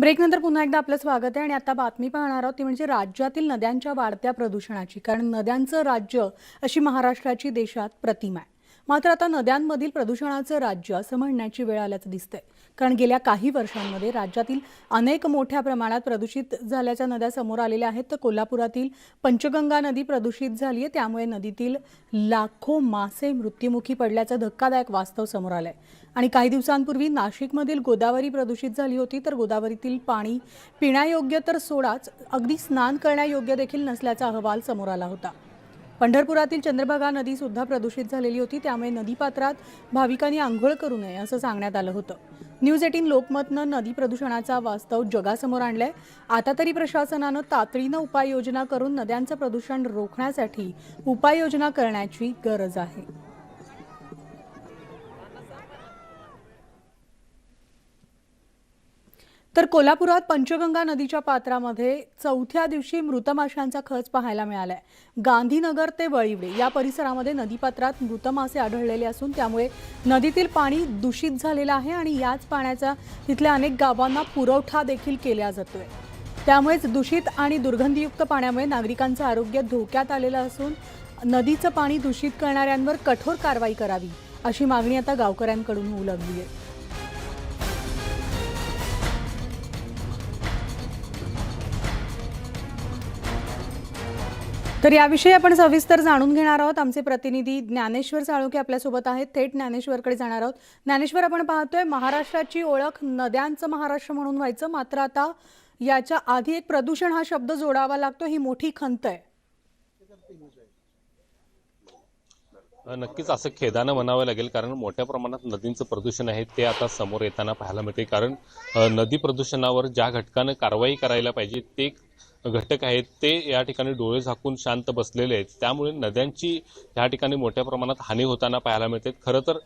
ब्रेकनंतर पुन्हा एकदा आपलं स्वागत आहे आणि आता बातमी पाहणार आहोत ती म्हणजे राज्यातील नद्यांच्या वाढत्या प्रदूषणाची कारण नद्यांचं राज्य अशी महाराष्ट्राची देशात प्रतिमा आहे. मात्र आता नद्यांमधील प्रदूषणाचं राज्य असं म्हणण्याची वेळ आल्याचं दिसतंय. कारण गेल्या काही वर्षांमध्ये राज्यातील अनेक मोठ्या प्रमाणात प्रदूषित झाल्याच्या नद्या समोर आलेल्या आहेत. तर कोल्हापुरातील पंचगंगा नदी प्रदूषित झाली आहे. त्यामुळे नदीतील लाखो मासे मृत्युमुखी पडल्याचं धक्कादायक वास्तव समोर आलं आहे आणि काही दिवसांपूर्वी नाशिकमधील गोदावरी प्रदूषित झाली होती. तर गोदावरीतील पाणी पिण्यायोग्य तर सोडाच अगदी स्नान करण्यायोग्य देखील नसल्याचा अहवाल समोर आला होता. पंढरपुरातील चंद्रभागा नदी सुद्धा प्रदूषित झालेली होती. त्यामुळे नदीपात्रात भाविकांनी आंघोळ करू नये असं सांगण्यात आलं होतं. न्यूज एटीन लोकमतनं नदी प्रदूषणाचा वास्तव जगासमोर आणलाय. आता तरी प्रशासनानं तातडीनं उपाययोजना करून नद्यांचं प्रदूषण रोखण्यासाठी उपाययोजना करण्याची गरज आहे. तर कोल्हापुरात पंचगंगा नदीच्या पात्रामध्ये चौथ्या दिवशी मृत माशांचा खच पाहायला मिळालाय. गांधीनगर ते वळिवडे या परिसरामध्ये नदीपात्रात मृत मासे आढळलेले असून त्यामुळे नदीतील पाणी दूषित झालेलं आहे आणि याच पाण्याचा तिथल्या अनेक गावांना पुरवठा देखील केला जातोय. त्यामुळेच दूषित आणि दुर्गंधीयुक्त पाण्यामुळे नागरिकांचं आरोग्य धोक्यात आलेलं असून नदीचं पाणी दूषित करणाऱ्यांवर कठोर कारवाई करावी अशी मागणी आता गावकऱ्यांकडून होऊ लागली आहे तर याविषयी आपण सविस्तर जाणून घेणार आहोत. आमचे प्रतिनिधी ज्ञानेश्वर साळुके आपल्यासोबत आहेत. थेट ज्ञानेश्वरकडे जाणार आहोत. ज्ञानेश्वर आपण पाहतोय महाराष्ट्राची ओळख नद्यांचं महाराष्ट्र म्हणून व्हायचं. मात्र आता याच्या आधी एक प्रदूषण हा शब्द जोडावा लागतो. ही मोठी खंत आहे. नक्कीच असं खेदानं म्हणावं लागेल कारण मोठ्या प्रमाणात नदींचं प्रदूषण आहे ते आता समोर येताना पाहायला मिळते. कारण नदी प्रदूषणावर ज्या घटकानं कारवाई करायला पाहिजे ते घटक आहेत ते या ठिकाणी डोळे झाकून शांत बसलेले आहेत. त्यामुळे नद्यांची या ठिकाणी मोठ्या प्रमाणात हानी होताना पाहायला मिळते. खरं तर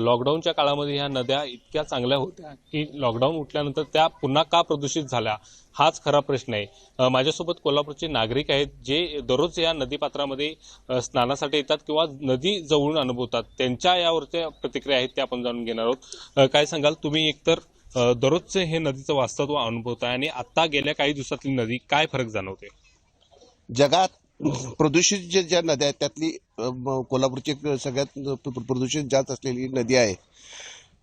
लॉकडाऊनच्या काळामध्ये ह्या नद्या इतक्या चांगल्या होत्या की लॉकडाऊन उठल्यानंतर त्या पुन्हा का प्रदूषित झाल्या हाच खरा प्रश्न आहे. माझ्यासोबत कोल्हापूरचे नागरिक आहेत जे दररोज या नदीपात्रामध्ये स्नानासाठी येतात किंवा नदी जवळून अनुभवतात. त्यांच्या यावरच्या प्रतिक्रिया आहेत त्या आपण जाणून घेणार आहोत. काय सांगाल? तुम्ही एकतर दररोजचे हे नदीचं वास्तव अनुभवताय आणि आता गेल्या काही दिवसातली नदी काय फरक जाणवते? जगात प्रदूषित जे ज्या नद्या आहेत त्यातली कोल्हापूरची सगळ्यात प्रदूषित जास्त असलेली नदी आहे.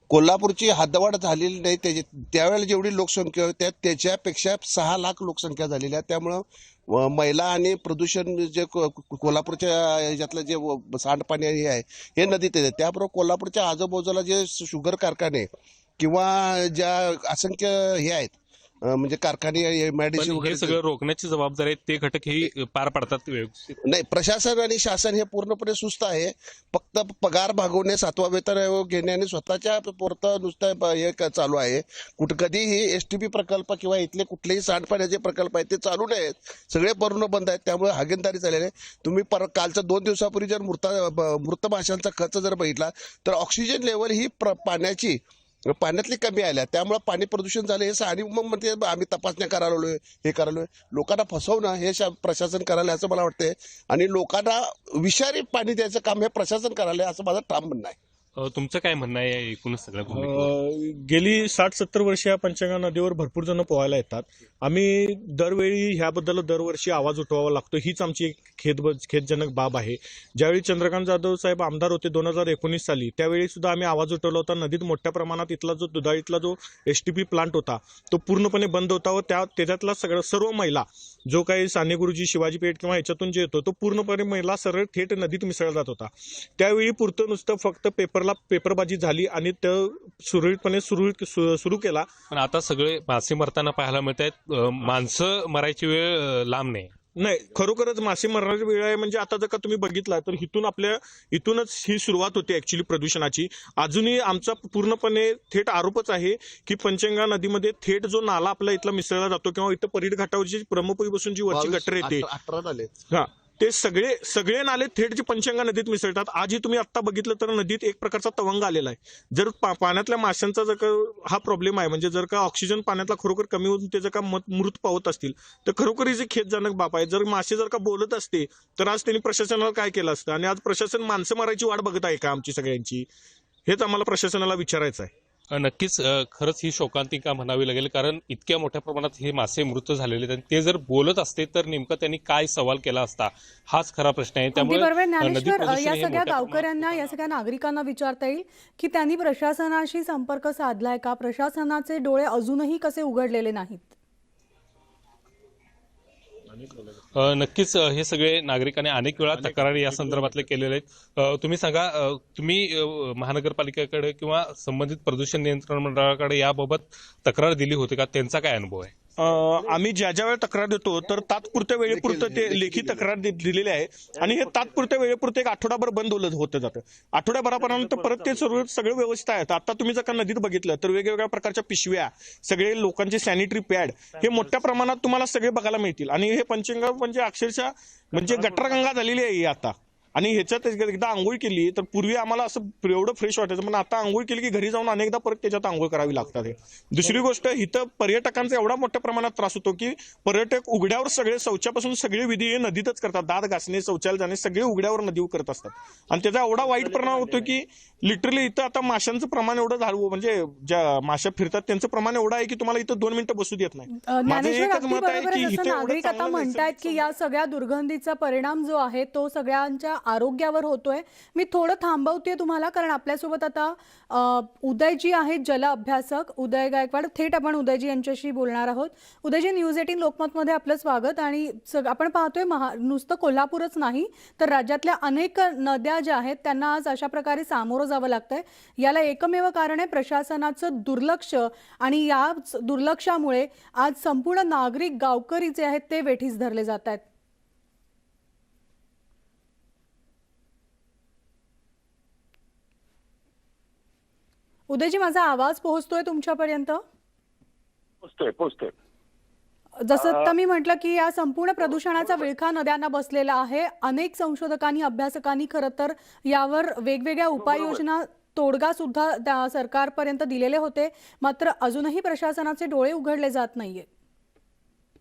कोल्हापूरची हद्दवाढ झालेली नाही त्याची त्यावेळेला जेवढी लोकसंख्या होती त्या त्याच्यापेक्षा सहा लाख लोकसंख्या झालेली आहे त्यामुळं अ, मैला आणि प्रदूषण जे कोल्हापूरच्या ह्याच्यातलं जे व- सांडपाणी हे आहे हे नदीत येते त्याबरोबर कोल्हापूरच्या आजूबाजूला जे शुगर कारखाने किंवा ज्या असंख्य हे आहेत अ, म्हणजे कारखाने पण हे वगैरे सगळं रोखण्याची जबाबदारी आहे ते घटक हे पार पडतात व्यवस्थित नाही प्रशासन आणि शासन हे पूर्णपणे सुस्त आहे. फक्त पगार भागवणे सातवा वेतन आयोग घेणे आणि स्वतःच्या पुरतं नुसतं ब- हे क- चालू आहे. कुठं कधीही एस टी पी प्रकल्प किंवा इथले कुठलेही सांडपाण्याचे प्रकल्प आहेत ते चालू नाहीत सगळे पूर्ण बंद आहेत त्यामुळे हागेनदारी झालेली आहे. तुम्ही पर कालचं दोन दिवसापूर्वी जर मृत मृत माशांचा खर्च जर बघितला तर ऑक्सिजन लेवल ही प्र- पाण्याची पाण्यातली कमी आल्या. त्यामुळे पाणी प्रदूषण झालं हे आणि मग म्हणते आम्ही तपासण्या करायला हे करायला लोकांना फसवणं हे शा- प्रशासन करायला असं मला वाटतंय. आणि लोकांना विषारी पाणी द्यायचं काम हे प्रशासन करायला असं माझं ठाम म्हणणं आहे. अ, तुमचं काय म्हणणं आहे या एकूणच सगळ्या भूमिकेवर? अं, गेली साठ सत्तर वर्ष या पंचगंगा नदीवर भरपूर जण पोहायला येतात. आम्ही दरवेळी ह्याबद्दल दरवर्षी आवाज उठवावा लागतो. हीच आमची एक खेद खेदजनक बाब आहे. ज्यावेळी चंद्रकांत जाधव साहेब आमदार होते दोन हजार एकोणीस साली त्यावेळी सुद्धा आम्ही आवाज उठवला होता. नदीत मोठ्या प्रमाणात इथला जो दुधाळीतला जो एस टी पी प्लांट होता तो पूर्णपणे बंद होता व त्या त्याच्यातला सगळं सर्व मैला जो काही साने गुरुजी शिवाजी पेठ किंवा ह्याच्यातून जे येतो तो पूर्णपणे महिला सरळ थेट नदीत मिसळला जात होता. त्यावेळी पुरतं नुसतं फक्त पेपरला पेपरबाजी झाली आणि तो सुरळीतपणे सुरळीत सु- सुरू केला. पण आता सगळे मासे मरताना पाहायला मिळत आहेत माणसं मरायची वेळ लांब नाही. नाही खरोखरच मासे मरणाची वेळ आहे. म्हणजे आता जर का तुम्ही बघितला तर इथून आपल्या इथूनच ही सुरुवात होती ऍक्च्युली प्रदूषणाची. अजूनही आमचा पूर्णपणे थेट आरोपच आहे की पंचगंगा नदीमध्ये थेट जो नाला आपला इथला मिसळला जातो किंवा इथं परीड घाटावरची ब्रह्मपुरी बसून जी वरची गटर येते. हा. ते सगळे सगळे नाले थेट जे पंचगंगा नदीत मिसळतात आजही तुम्ही आता बघितलं तर नदीत एक प्रकारचा तवंग आलेला आहे. जर पा- पाण्यातल्या माशांचा जर का हा प्रॉब्लेम आहे म्हणजे जर का ऑक्सिजन पाण्यातला खरोखर कमी होऊन ते जर का मत- मृत पावत असतील तर खरोखर ही जी खेदजनक बाप आहे. जर मासे जर का बोलत असते तर आज त्यांनी प्रशासनाला काय केलं असतं? आणि आज प्रशासन माणसं मारायची वाट बघत आहे का आमची सगळ्यांची? हेच आम्हाला प्रशासनाला विचारायचं आहे. नक्कीच खरंच ही शोकांतिका म्हणावी लागेल कारण इतक्या मोठ्या प्रमाणात हे मासे मृत झालेले आहेत आणि ते जर बोलत असते तर नेमकं त्यांनी काय सवाल केला असता? हाच खरा प्रश्न आहे. त्यामुळे या हे सगळ्या गावकऱ्यांना या सगळ्या नागरिकांना विचारता येईल की त्यांनी प्रशासनाशी संपर्क साधलाय का? प्रशासनाचे डोळे अजूनही कसे उघडलेले नाहीत? नक्कीच हे सगळे नागरिकांनी अनेक वेळा तक्रारी या संदर्भातले केलेले आहेत. तुम्ही सांगा तुम्ही महानगरपालिकेकडे किंवा संबंधित प्रदूषण नियंत्रण मंडळाकडे याबाबत तक्रार दिली होती का? त्यांचा काय अनुभव आहे? आम्ही ज्या ज्या वेळेला तक्रार देतो तर तात्पुरत्या वेळेपुरतं ते लेखी तक्रार दिलेली आहे. आणि हे तात्पुरत्या वेळेपुरतं एक आठवडाभर बंद होलं होतं जातं. आठवड्याभरापर्यंत परत ते सर्व सगळं व्यवस्थित आहे. आता तुम्ही जर का नदीत बघितलं तर वेगवेगळ्या प्रकारच्या पिशव्या सगळे लोकांचे सॅनिटरी पॅड हे मोठ्या प्रमाणात तुम्हाला सगळे बघायला मिळतील. आणि हे पंचगंगा म्हणजे अक्षरशः म्हणजे गटरगंगा झालेली आहे ही आता. आणि ह्याच्यात एकदा आंघोळ केली तर पूर्वी आम्हाला असं एवढं फ्रेश वाटायचं. पण आता आंघोळ केली की घरी जाऊन अनेकदा परत त्याच्यात आंघोळ करावी लागतात. दुसरी गोष्ट इथं पर्यटकांचा एवढा मोठ्या प्रमाणात त्रास होतो की पर्यटक उघड्यावर सगळे शौचापासून सगळे विधी हे नदीतच करतात. दात घासणे शौचालय जाणे सगळे उघड्यावर नदीवर करत असतात. आणि त्याचा एवढा वाईट परिणाम होतो की लिटरली इथं आता माशांचं प्रमाण एवढं झालं म्हणजे ज्या माशा फिरतात त्यांचं प्रमाण एवढं आहे की तुम्हाला इथं दोन मिनिटं बसू देत नाही. माझं एकच मत आहे की नागरिक आता चांगलं म्हणतायत की या सगळ्या दुर्गंधीचा परिणाम जो आहे तो सगळ्यांच्या आरोग्यावर होतोय. मी थोडं थांबवते तुम्हाला कारण आपल्यासोबत आता उदयजी आहेत जल अभ्यासक. उदय गायकवाड थेट आपण उदयजी यांच्याशी बोलणार आहोत. उदयजी न्यूज एटीन लोकमतमध्ये आपलं स्वागत आणि सग- आपण पाहतोय महा नुसतं कोल्हापूरच नाही तर राज्यातल्या अनेक नद्या ज्या आहेत त्यांना आज अशा प्रकारे सामोरं जावं लागतंय. याला एकमेव कारण आहे प्रशासनाचं दुर्लक्ष आणि या दुर्लक्षामुळे आज संपूर्ण नागरिक गावकरी जे आहेत ते वेठीस धरले जात आहेत उदयजी माझा आवाज पोहोचतोय तुमच्यापर्यंत? पोचतोय पोचतोय जसं आता मी म्हटलं की या संपूर्ण प्रदूषणाचा विळखा नद्यांना बसलेला आहे. अनेक संशोधकांनी अभ्यासकांनी खरं तर यावर वेगवेगळ्या उपाययोजना तोडगा सुद्धा त्या सरकारपर्यंत दिलेले होते. मात्र अजूनही प्रशासनाचे डोळे उघडले जात नाहीये.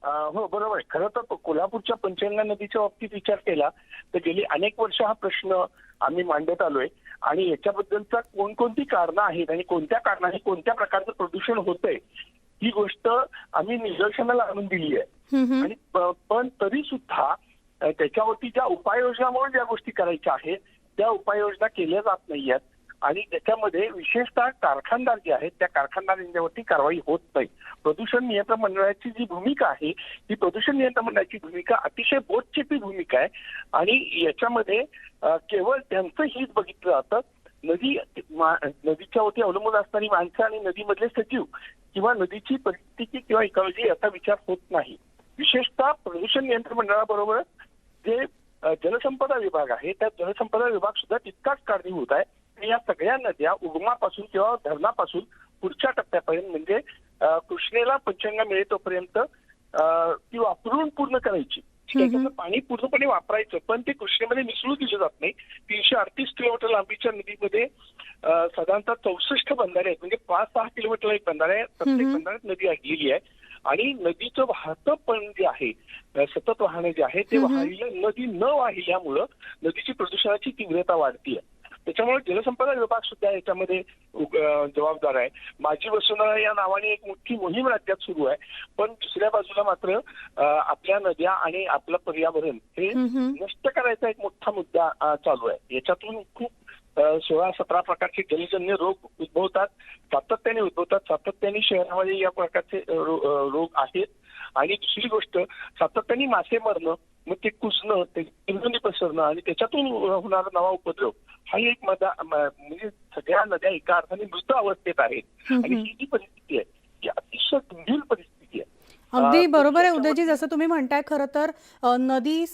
हो बरोबर. आहे खरं तर कोल्हापूरच्या पंचगंगा नदीच्या बाबतीत विचार केला तर गेली अनेक वर्ष हा प्रश्न आम्ही मांडत आलोय. आणि याच्याबद्दलचा कोणकोणती कारणं आहेत आणि कोणत्या कारणाने कोणत्या प्रकारचं प्रदूषण होतंय ही गोष्ट आम्ही निदर्शनाला आणून दिली आहे. आणि पण तरी सुद्धा त्याच्यावरती ज्या उपाययोजना म्हणून ज्या गोष्टी करायच्या आहेत त्या उपाययोजना केल्या जात नाहीयेत आणि त्याच्यामध्ये विशेषतः कारखानदार जे आहेत त्या कारखानदारांच्यावरती कारवाई होत नाही. प्रदूषण नियंत्रण मंडळाची जी भूमिका आहे ती प्रदूषण नियंत्रण मंडळाची भूमिका अतिशय बोधचेपी भूमिका आहे. आणि याच्यामध्ये केवळ त्यांचं हित बघितलं जातं नदी नदीच्या वरती अवलंबून असणारी माणसं आणि नदीमधले सजीव किंवा नदीची परिस्थिती किंवा इकॉलॉजी याचा विचार होत नाही. विशेषतः प्रदूषण नियंत्रण मंडळाबरोबर जे जलसंपदा विभाग आहे त्या जलसंपदा विभाग सुद्धा तितकाच कारणीभूत आहे. आणि या सगळ्या नद्या उगमापासून किंवा धरणापासून पुढच्या टप्प्यापर्यंत म्हणजे कृष्णेला पंचगंगा मिळेल तोपर्यंत ती वापरून पूर्ण करायची. पाणी पूर्णपणे वापरायचं पण ते कृष्णेमध्ये मिसळू दिलं जात नाही. तीनशे अडतीस किलोमीटर लांबीच्या नदीमध्ये साधारणतः चौसष्ट बंधारे आहेत. म्हणजे पाच सहा किलोमीटर एक बंधारा आहे. प्रत्येक. बंधाऱ्यात नदी अडलेली आहे. आणि नदीचं वाहतं पण जे आहे सतत वाहणं जे आहे ते. वाहिलं नदी न वाहिल्यामुळं नदीची प्रदूषणाची तीव्रता वाढतीये. त्याच्यामुळे जलसंपदा विभाग सुद्धा याच्यामध्ये जबाबदार आहे. माझी वसुंधरा या नावाने एक मोठी मोहीम राज्यात सुरू आहे. पण दुसऱ्या बाजूला मात्र आपल्या नद्या आणि आपलं पर्यावरण हे. नष्ट करायचा एक मोठा मुद्दा चालू आहे. याच्यातून खूप सोळा सतरा प्रकारचे जलजन्य रोग उद्भवतात. सातत्याने उद्भवतात. सातत्याने शहरामध्ये या प्रकारचे रोग आहेत. आणि दुसरी गोष्ट सातत्याने मासे मरणं मग ते कुसणं ते पसरणं आणि त्याच्यातून होणारा नवा उपद्रव हा एक मदा म्हणजे सगळ्या नद्या एका अर्थाने मृत अवस्थेत आहेत. आणि ही जी परिस्थिती आहे ही अतिशय गंभीर परिस्थिती अगदी बरोबर आहे. उदयजी जसं तुम्ही म्हणताय खरं तर नदी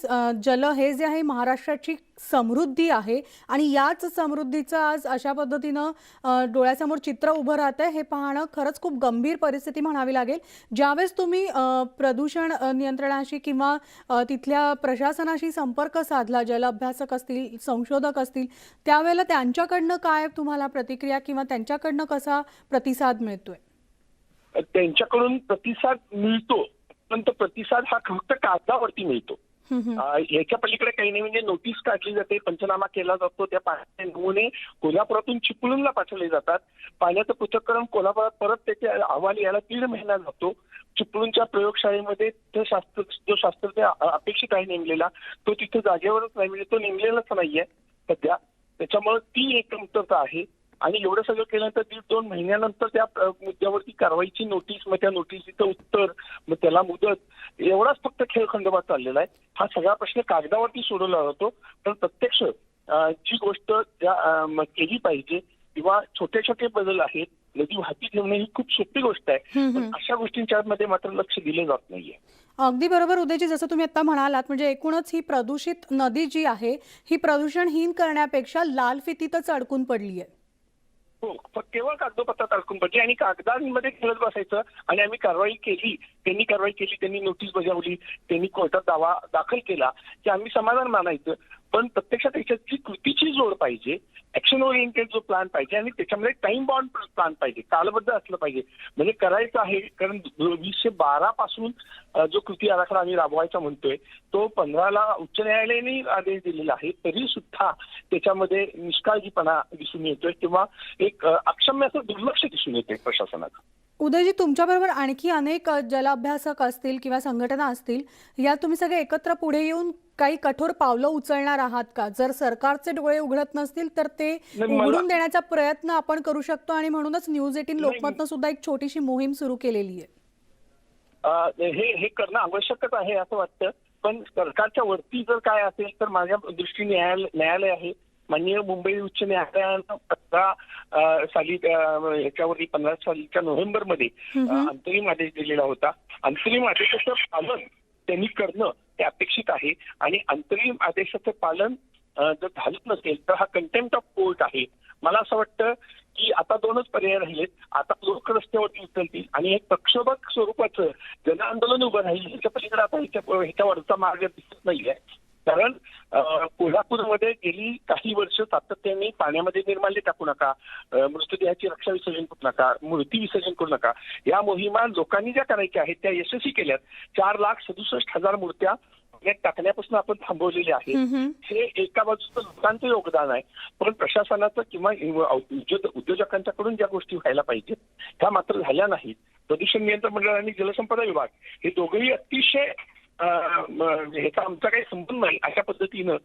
जल हे जे आहे महाराष्ट्राची समृद्धी आहे आणि याच समृद्धीचं आज अशा पद्धतीनं डोळ्यासमोर चित्र उभं राहतंय हे पाहणं खरंच खूप गंभीर परिस्थिती म्हणावी लागेल. ज्यावेळेस तुम्ही प्रदूषण नियंत्रणाशी किंवा तिथल्या प्रशासनाशी संपर्क साधला जल अभ्यासक असतील संशोधक असतील त्यावेळेला त्यांच्याकडनं काय तुम्हाला प्रतिक्रिया किंवा त्यांच्याकडनं कसा प्रतिसाद मिळतोय? त्यांच्याकडून प्रतिसाद मिळतो. पण तो प्रतिसाद हा फक्त कागदावरती मिळतो. याच्या पलीकडे काही नाही म्हणजे नोटीस काढली जाते पंचनामा केला जातो त्या पाण्याचे नमुने कोल्हापुरातून चिपळूणला पाठवले जातात. पाण्याचं पृथक्करण कोल्हापुरात परत त्याचे अहवाल यायला दीड महिना जातो. चिपळूणच्या प्रयोगशाळेमध्ये ते शास्त्र जो शास्त्रज्ञ अपेक्षित आहे नेमलेला तो तिथे जागेवरच नाही म्हणजे तो नेमलेलाच नाहीये सध्या. त्याच्यामुळे ती एक कमतरता आहे. आणि एवढं सगळं केल्यानंतर दीड दोन महिन्यानंतर त्या मुद्द्यावरती कारवाईची नोटीस मग त्या नोटीसीचं उत्तर मग त्याला मुदत एवढाच फक्त खेळ खंडोबात चाललेला आहे. हा सगळा प्रश्न कागदावरती सोडवला जातो. पण प्रत्यक्ष जी गोष्ट त्या, केली पाहिजे किंवा छोटे छोटे बदल आहेत नदी वाहती ठेवणे ही खूप सोपी गोष्ट आहे. पण अशा गोष्टींच्या मध्ये मात्र लक्ष दिले जात नाहीये. अगदी बरोबर उदयजी जसं तुम्ही आता म्हणालात म्हणजे एकूणच ही प्रदूषित नदी जी आहे ही प्रदूषणहीन करण्यापेक्षा लाल फितीतच अडकून पडली आहे हो फक्त केवळ कागदोपत्रात अडकून पडली. आणि कागदांमध्ये खेळत बसायचं आणि आम्ही कारवाई केली. त्यांनी कारवाई केली त्यांनी नोटीस बजावली त्यांनी कोर्टात दावा दाखल केला की आम्ही समाधान मानायचं. पण प्रत्यक्षात त्याच्यात जी कृतीची जोड पाहिजे ऍक्शन ओरिएंटेड जो प्लॅन पाहिजे आणि त्याच्यामध्ये टाइम बॉन्ड प्लॅन पाहिजे कालबद्ध असलं पाहिजे. म्हणजे करायचं आहे कारण वीसशे बारा पासून जो कृती आराखडा आम्ही राबवायचा म्हणतोय तो पंधराला उच्च न्यायालयाने आदेश दिलेला आहे. तरी सुद्धा त्याच्यामध्ये निष्काळजीपणा दिसून येतोय किंवा एक अक्षम्य असं दुर्लक्ष दिसून येते प्रशासनाचं. उदयजी तुमच्याबरोबर आणखी अनेक जलाभ्यासक असतील किंवा संघटना असतील या तुम्ही सगळे एकत्र पुढे येऊन काही कठोर पावलं उचलणार आहात का? जर सरकारचे डोळे उघडत नसतील तर ते उघडून देण्याचा प्रयत्न आपण करू शकतो आणि म्हणूनच न्यूज एटीन लोकमतनं सुद्धा एक छोटीशी मोहीम सुरू केलेली आहे. हे हे करणं आवश्यकच आहे असं वाटतं. पण सरकारच्या वरती जर काय असेल तर माझ्या दृष्टीने न्यायालय आहे. माननीय मुंबई उच्च न्यायालयानं पंधरा साली अ, ह्याच्यावरती पंधरा सालीच्या नोव्हेंबरमध्ये अंतरिम आदेश दिलेला होता. अंतरिम आदेशाचं पालन त्यांनी करणं ते अपेक्षित आहे आणि अंतरिम आदेशाचं पालन जर झालं नसेल तर हा कंटेम्प्ट ऑफ कोर्ट आहे. मला असं वाटतं की आता दोनच पर्याय राहिलेत. आता लोक रस्त्यावरती उचलतील आणि एक प्रक्षोभक स्वरूपाचं जन आंदोलन उभं राहील ह्याच्या पलीकडे आता ह्याच्या ह्याच्यावरचा मार्ग दिसत नाहीये. कारण कोल्हापूरमध्ये गेली काही वर्ष सातत्याने पाण्यामध्ये निर्माल्य टाकू नका मृतदेहाची रक्षा विसर्जन करू नका मूर्ती विसर्जन करू नका. या मोहिमा लोकांनी ज्या करायच्या आहेत त्या यशस्वी केल्यात. चार लाख सदुसष्ट हजार मूर्त्या पाण्यात टाकण्यापासून आपण थांबवलेल्या आहेत. हे एका बाजूचं लोकांचं योगदान आहे. पण प्रशासनाचं किंवा उद्योजकांच्याकडून ज्या गोष्टी व्हायला पाहिजेत त्या मात्र झाल्या नाहीत. प्रदूषण नियंत्रण मंडळ आणि जलसंपदा विभाग हे दोघेही अतिशय ह्याचा आमचा काही संबंध नाही. अशा पद्धतीनं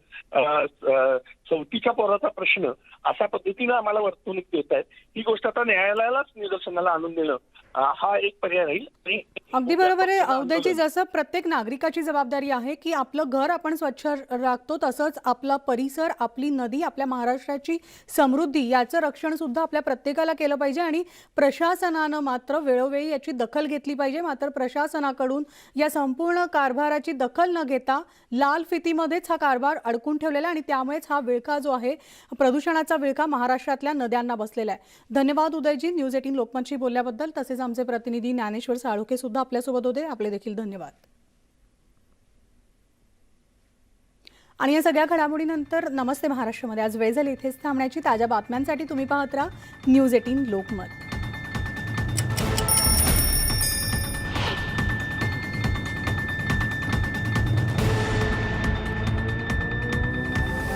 चौथीच्या पोराचा प्रश्न अशा पद्धतीनं आम्हाला वर्तवणूक देत आहेत ही गोष्ट आता न्यायालयालाच निदर्शनाला आणून देणं हा एक पर्याय राहील. आणि अगदी बरोबर आहे. उदयजी जसं प्रत्येक नागरिकाची जबाबदारी आहे की आपलं घर आपण स्वच्छ राखतो तसंच आपला परिसर आपली नदी आपल्या महाराष्ट्राची समृद्धी याचं रक्षण सुद्धा आपल्या प्रत्येकाला केलं पाहिजे आणि प्रशासनानं मात्र वेळोवेळी याची दखल घेतली पाहिजे. मात्र प्रशासनाकडून या संपूर्ण कारभाराची दखल न घेता लाल फितीमध्येच हा कारभार अडकून ठेवलेला आहे आणि त्यामुळेच हा विळखा जो आहे प्रदूषणाचा विळखा महाराष्ट्रातल्या नद्यांना बसलेला आहे. धन्यवाद उदयजी. News eighteen लोकमतशी बोलल्याबद्दल. तसेच आमचे प्रतिनिधी ज्ञानेश्वर साळुखे सुद्धा आपल्यासोबत होते. आपले देखील धन्यवाद. आणि या सगळ्या घडामोडीनंतर नमस्ते महाराष्ट्रामध्ये. आज वेळ झाली इथेच थांबण्याची. ताज्या बातम्यांसाठी तुम्ही पाहत राहा. News Eighteen Lokmat.